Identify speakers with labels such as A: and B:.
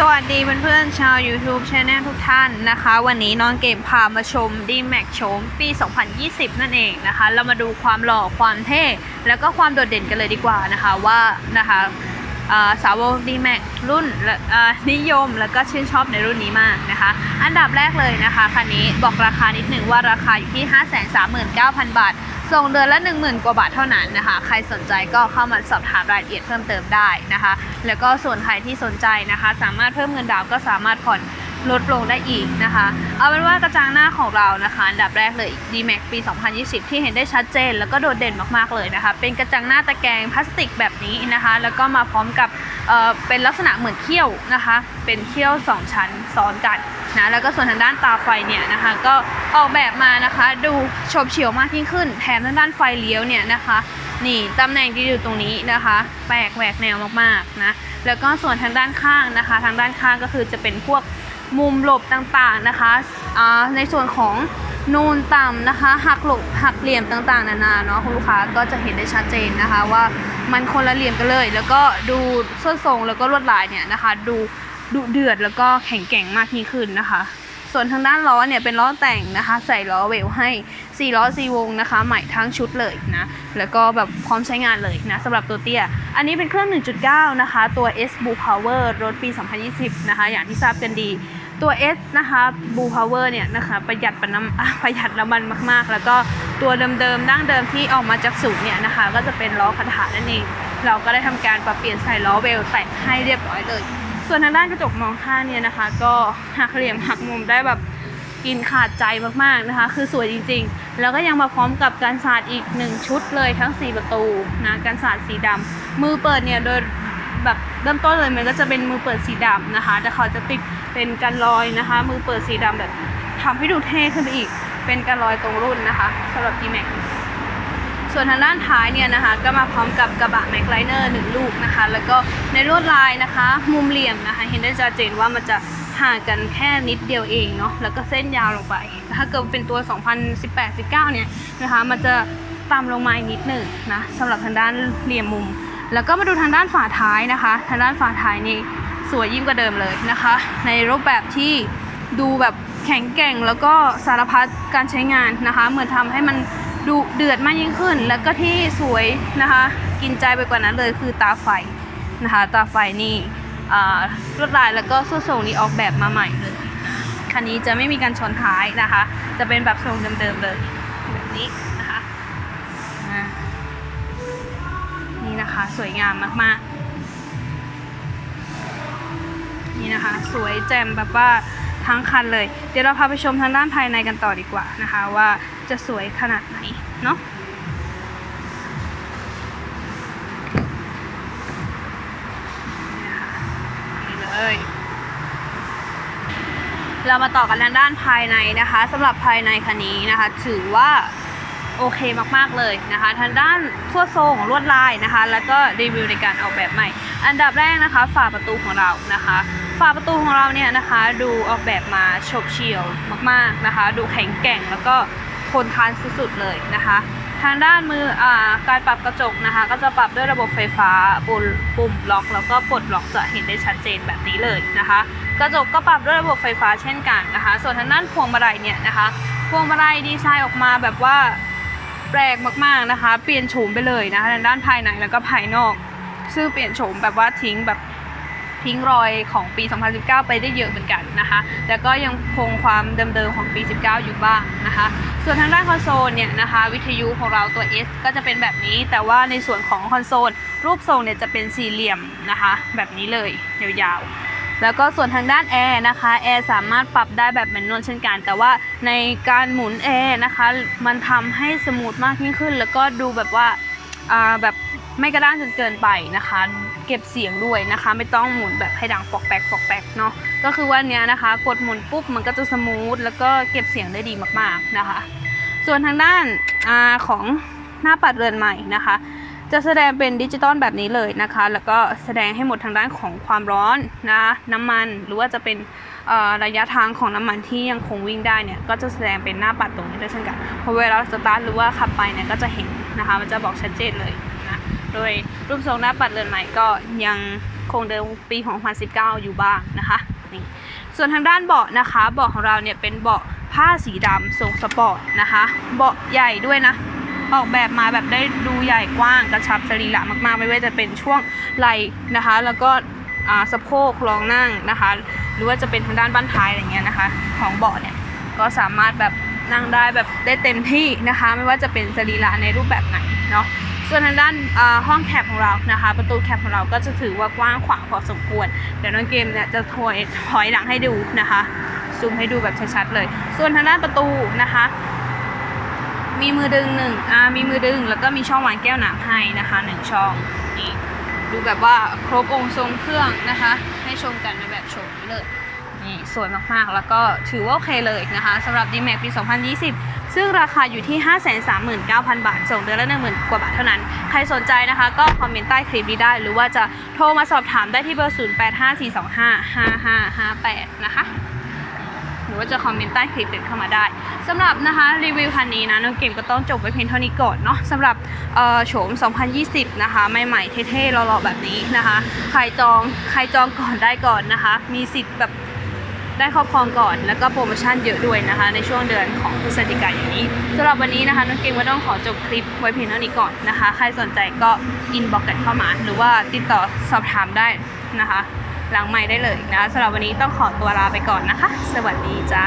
A: สวัสดีเพื่อนๆชาว YouTube Channel ทุกท่านนะคะ วันนี้น้องเกมพามาชม d m a x โฉมปี 2020 นั่นเองนะคะ เรามาดูความหล่อความเท่ แล้วก็ความโดดเด่นกันเลยดีกว่านะคะว่านะคะ สาวก d m a x รุ่นและอ่านิยมแล้วก็ชื่นชอบในรุ่นนี้มากนะคะ อันดับแรกเลยนะคะคันนี้บอกราคานิดหนึ่งว่าราคาอยู่ที่ 539,000 บาท ส่งเดือนละ 10,000 กว่าบาทเท่านั้นนะคะ ใครสนใจก็เข้ามาสอบถามรายละเอียดเพิ่มเติมได้นะคะ แล้วก็ส่วนใครที่สนใจนะคะ สามารถเพิ่มเงินดาวน์ก็สามารถผ่อน ลดลงได้อีกนะคะ เอาเป็นว่ากระจังหน้าของเรานะคะอันดับแรกเลย D-Max ปี 2020 ที่เห็นได้ชัดเจน แล้วก็โดดเด่นมากๆเลยนะคะ เป็นกระจังหน้าตะแกรงพลาสติกแบบนี้นะคะ แล้วก็มาพร้อมกับเเป็นลักษณะเหมือนเขี้ยวนะคะ เป็นเขี้ยว 2 ชั้นซ้อนกันนะแล้วก็ส่วนทางด้านตาไฟเนี่ยนะคะก็ออกแบบมานะคะดูโฉบเฉี่ยวมากยิ่งขึ้น แถมทางด้านไฟเลี้ยวเนี่ยนะคะนี่ตำแหน่งที่อยู่ตรงนี้นะคะแปลกแหวกแนวมากๆนะแล้วก็ส่วนทางด้านข้างนะคะ ทางด้านข้างก็คือจะเป็นพวก มุมหลบต่างๆนะคะอ่าในส่วนของนูนต่ำนะคะหักหลบหักเหลี่ยมต่างๆ นานาเนาะคุณลูกค้าก็จะเห็นได้ชัดเจนนะคะว่ามันคนละเหลี่ยมกันเลย แล้วก็ดูส้นทรงแล้วก็ลวดลายเนี่ยนะคะ ดูดุเดือดแล้วก็แข็งแกร่งมากยิ่งขึ้นนะคะ ส่วนทางด้านล้อเนี่ยเป็นล้อแต่งนะคะ ใส่ล้อเวลให้4ล้อ4วงนะคะ ใหม่ทั้งชุดเลยนะแล้วก็แบบพร้อมใช้งานเลยนะสำหรับตัวเตี้ย อันนี้เป็นเครื่อง 1.9 นะคะ ตัว S Blue Power รถปี 2020 นะคะ อย่างที่ทราบกันดี ตัว S นะคะ Blue Power เนี่ยนะคะประหยัดปน้ำประหยัดน้ำมันมากๆ แล้วก็ตัวเดิมๆดั้งเดิมที่ออกมาจากศูนย์เนี่ยนะคะ ก็จะเป็นล้อคาถานั่นเอง เราก็ได้ทำการปรับเปลี่ยนใส่ล้อเวลแต่งให้เรียบร้อยเลย ส่วนทางด้านกระจกมองข้างเนี่ยนะคะ ก็หักเหลี่ยมหักมุมได้แบบกินขาดใจมากๆนะคะ คือสวยจริงๆ แล้วก็ยังมาพร้อมกับการสาดอีกหนึ่งชุดเลยทั้ง 4 ประตูนะการสาดสีดำมือเปิดเนี่ยโดย แบบเริ่มต้นเลยมันก็จะเป็นมือเปิดสีดำนะคะ แต่เขาจะติดเป็นกันรอยนะคะ มือเปิดสีดำแบบทำให้ดูเท่ขึ้นไปอีก เป็นกันรอยตรงรุ่นนะคะสำหรับ D-Max ส่วนทางด้านท้ายเนี่ยนะคะ ก็มาพร้อมกับกระบะแม็กไลเนอร์หนึ่งลูกนะคะ แล้วก็ในลวดลายนะคะ มุมเหลี่ยมนะคะเห็นได้ชัดเจนว่ามันจะห่างกันแค่นิดเดียวเองเนาะแล้วก็เส้นยาวลงไป ถ้าเกิดเป็นตัว 2018-19 เนี่ยนะคะ มันจะต่ำลงมาอีกนิดหนึ่งนะสำหรับทางด้านเหลี่ยมมุม แล้วก็มาดูทางด้านฝาท้ายนะคะ ทางด้านฝาท้ายนี่สวยยิ่งกว่าเดิมเลยนะคะ ในรูปแบบที่ดูแบบแข็งแกร่งแล้วก็สารพัดการใช้งานนะคะ เหมือนทำให้มันดูเดือดมากยิ่งขึ้น แล้วก็ที่สวยนะคะ กินใจไปกว่านั้นเลยคือตาไฟนะคะ ตาไฟนี่ลวดลายแล้วก็ส้นทรงนี้ออกแบบมาใหม่เลยคันนี้จะไม่มีการชนท้ายนะคะ จะเป็นแบบทรงเดิมๆเลยแบบนี้นะคะ นะคะ สวยงามมากๆ นี่นะคะ สวยแจ่มแบบว่าทั้งคันเลย เดี๋ยวเราพาไปชมทางด้านภายในกันต่อดีกว่านะคะ ว่าจะสวยขนาดไหนเนาะนี่เลยเรามาต่อกันทางด้านภายในนะคะสำหรับภายในคันนี้นะคะ ถือว่า โอเคมากๆเลยนะคะทางด้านทั่วทรงลวดลายนะคะ แล้วก็รีวิวในการออกแบบใหม่ อันดับแรกนะคะฝาประตูของเรานะคะฝาประตูของเราเนี่ยนะคะ ดูออกแบบมาโฉบเฉี่ยวมากๆนะคะ ดูแข็งแกร่งแล้วก็ทนทานสุดๆเลยนะคะ ทางด้านมืออการปรับกระจกนะคะ ก็จะปรับด้วยระบบไฟฟ้าปุ่มปุ่มล็อก แล้วก็ปลดล็อกจะเห็นได้ชัดเจนแบบนี้เลยนะคะ กระจกก็ปรับด้วยระบบไฟฟ้าเช่นกันนะคะ ส่วนทางด้านพวงมาลัยเนี่ยนะคะพวงมาลัยดีไซน์ออกมาแบบว่า แปลกมากๆนะคะ เปลี่ยนโฉมไปเลยนะคะทางด้านภายในแล้วก็ภายนอก ซึ่งเปลี่ยนโฉมแบบว่าทิ้งแบบทิ้งรอยของปี 2019 ไปได้เยอะเหมือนกันนะคะแล้วก็ยังคงความเดิมๆของปี 19 อยู่บ้างนะคะ ส่วนทางด้านคอนโซลเนี่ยนะคะ วิทยุของเราตัว S ก็จะเป็นแบบนี้ แต่ว่าในส่วนของคอนโซลรูปทรงเนี่ยจะเป็นสี่เหลี่ยมนะคะ แบบนี้เลยยาวๆ แล้วก็ส่วนทางด้านแอร์นะคะแอร์สามารถปรับได้แบบแมนนวลเช่นกัน แต่ว่าในการหมุนแอร์นะคะมันทำให้สมูทมากยิ่งขึ้น แล้วก็ดูแบบว่าอ่าแบบไม่กระด้างจนเกินไปนะคะ เก็บเสียงด้วยนะคะ ไม่ต้องหมุนแบบให้ดังปอกแปกปอกแปกเนาะก็คือว่าเนี้ยนะคะ กดหมุนปุ๊บมันก็จะสมูทแล้วก็เก็บเสียงได้ดีมากๆนะคะ ส่วนทางด้านอาของหน้าปัดเรือนใหม่นะคะ จะแสดงเป็นดิจิตอลแบบนี้เลยนะคะ แล้วก็แสดงให้หมดทางด้านของความร้อนนะน้ำมันหรือว่าจะเป็นระยะทางของน้ำมันที่ยังคงวิ่งได้เนี่ยก็จะแสดงเป็นหน้าปัดตรงนี้ด้วยเช่นกันพอเวลาเราสตาร์ทหรือว่าขับไปเนี่ยก็จะเห็นนะคะ มันจะบอกชัดเจนเลยนะโดยรูปทรงหน้าปัดเรือนใหม่ก็ยังคงเดิมปีของ2019 อยู่บ้างนะคะนี่ส่วนทางด้านเบาะนะคะเบาะของเราเนี่ยเป็นเบาะผ้าสีดำทรงสปอร์ตนะคะ เบาะใหญ่ด้วยนะ ออกแบบมาแบบได้ดูใหญ่กว้างกระชับสรีระมากๆ ไม่ว่าจะเป็นช่วงไหล่นะคะ แล้วก็อ่าสะโพกรองนั่งนะคะ หรือว่าจะเป็นทางด้านบ้านท้ายอะไรเงี้ยนะคะ ของเบาะเนี่ยก็สามารถแบบนั่งได้แบบได้เต็มที่นะคะ ไม่ว่าจะเป็นสรีระในรูปแบบไหนเนาะส่วนทางด้านอ่าห้องแคปของเรานะคะ ประตูแคปของเราก็จะถือว่ากว้างขวางพอสมควร เดี๋ยวน้องเกมเนี่ยจะถอยถอยหลังให้ดูนะคะซูมให้ดูแบบชัดๆเลย ส่วนทางด้านประตูนะคะ มีมือดึงหนึ่งอ่ามีมือดึงแล้วก็มีช่องวางแก้วน้ำให้นะคะหนึ่งช่องนี่ดูแบบว่าครบองค์ทรงเครื่องนะคะ ให้ชมกันในแบบโฉมนี้เลยนี่สวยมากๆ แล้วก็ถือว่าโอเคเลยนะคะสำหรับ d m a x ปี 2020 ซึ่งราคาอยู่ที่ 539,000 บาท ส่งเดือนละ 10,000 กว่าบาทเท่านั้น ใครสนใจนะคะก็คอมเมนต์ใต้คลิปนี้ได้ หรือว่าจะโทรมาสอบถามได้ที่เบอร์ 0854255558 นะคะ รือว่าจะคอมเมนต์ใต้คลิปเป็นเข้ามาได้สำหรับนะคะรีวิวคันนี้นะน้องเกมก็ต้องจบไว้เพียงเท่านี้ก่อนเนาะสำหรับโฉม 2020 นะคะใหม่ๆเท่ๆหล่อๆแบบนี้นะคะใครจองใครจองก่อนได้ก่อนนะคะ มีสิทธิ์แบบได้ครอบครองก่อนแล้วก็โปรโมชั่นเยอะด้วยนะคะ ในช่วงเดือนของพฤศจิกายนนี้สำหรับวันนี้นะคะน้องเกมก็ต้องขอจบคลิปไว้เพียงเท่านี้ก่อนนะคะ ใครสนใจก็อินบอกกันเข้ามา หรือว่าติดต่อสอบถามได้นะคะ หลังใหม่ได้เลยนะคะสำหรับวันนี้ต้องขอตัวลาไปก่อนนะคะ สวัสดีจ้า